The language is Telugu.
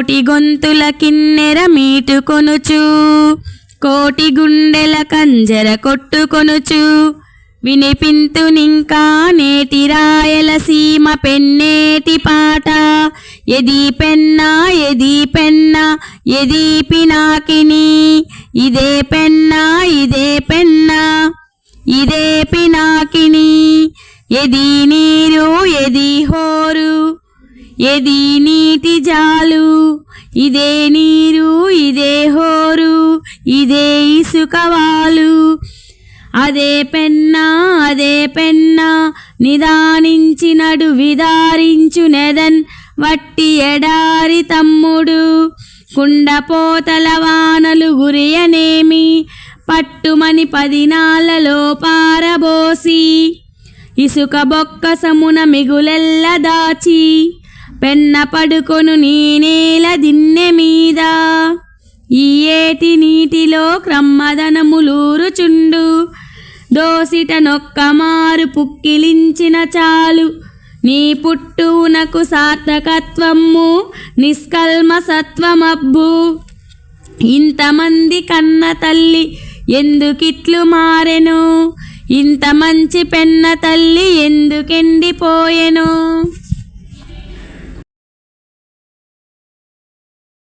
కోటి గొంతుల కిన్నెర మీటుకొనుచు కోటి గుండెల కంజర కొట్టుకొనుచు వినిపింతునింకా నేటి రాయలసీమ పెన్నేటి పాట. ఎది పెన్నా ఎది పెన్నా ఎది పినాకిని ఇదే పెన్నా ఇదే పెన్నా ఇదే పినాకిని ఎది నీరు ఎది హోరు. ఎది నీటి జాలు? ఇదే నీరు ఇదే హోరు ఇదే ఇసుకవాలు అదే పెన్నా అదే పెన్నా నిదానించినడు విదారించు నెదన్ వట్టి ఎడారి తమ్ముడు. కుండపోతల వానలు గురియనేమి? పట్టుమని పదినాళ్ళలో పారబోసి. ఇసుక బొక్క సమున మిగులెల్ల దాచి. పెన్న పడుకొను నేనేల దిన్నె మీద. ఈ ఏటి నీటిలో క్రమ్మదనములూరుచుండు. దోసిట నొక్కమారు పుక్కిలించిన చాలు. నీ పుట్టునకు సార్థకత్వము నిష్కల్మ సత్వమబ్బు. ఇంతమంది కన్న తల్లి ఎందుకిట్లు మారెను? ఇంత మంచి పెన్న తల్లి ఎందుకెండిపోయెను